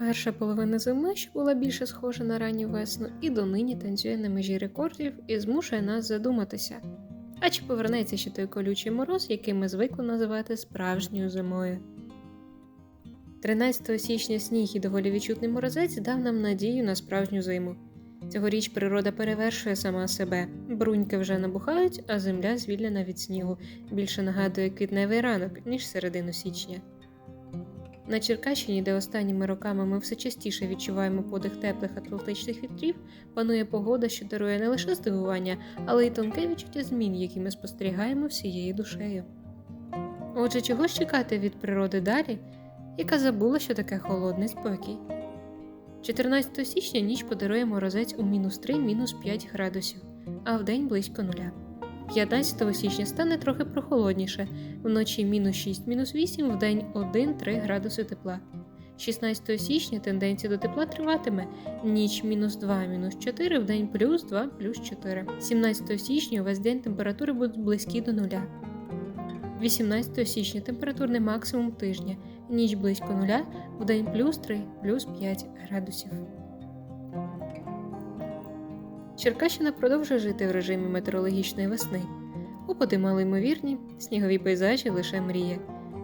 Перша половина зими, що була більше схожа на ранню весну, і донині танцює на межі рекордів і змушує нас задуматися. А чи повернеться ще той колючий мороз, який ми звикли називати справжньою зимою? 13 січня сніг і доволі відчутний морозець дав нам надію на справжню зиму. Цьогоріч природа перевершує сама себе. Бруньки вже набухають, а земля звільнена від снігу, більше нагадує квітневий ранок, ніж середину січня. На Черкащині, де останніми роками ми все частіше відчуваємо подих теплих атлантичних вітрів, панує погода, що дарує не лише здивування, але й тонке відчуття змін, які ми спостерігаємо всією душею. Отже, чого ж чекати від природи далі, яка забула, що таке холодний спокій? 14 січня ніч подарує морозець у мінус 3 мінус 5 градусів, а вдень близько нуля. 15 січня стане трохи прохолодніше, вночі мінус 6 мінус 8, вдень 1-3 градуси тепла. 16 січня тенденція до тепла триватиме ніч мінус 2 мінус 4, вдень плюс 2 плюс 4. 17 січня увесь день температури будуть близькі до нуля. 18 січня температурний максимум тижня, ніч близько нуля, вдень плюс 3 плюс 5 градусів. Черкащина продовжує жити в режимі метеорологічної весни. Опади малоймовірні, снігові пейзажі лише мрія.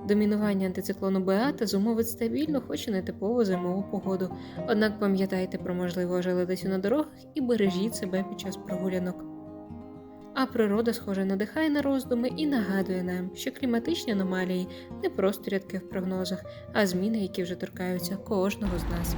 Домінування антициклону Беата зумовить стабільну, хоч і нетипову зимову погоду. Однак пам'ятайте про можливу ожеледицю на дорогах і бережіть себе під час прогулянок. А природа, схоже, надихає на роздуми і нагадує нам, що кліматичні аномалії не просто рядки в прогнозах, а зміни, які вже торкаються кожного з нас.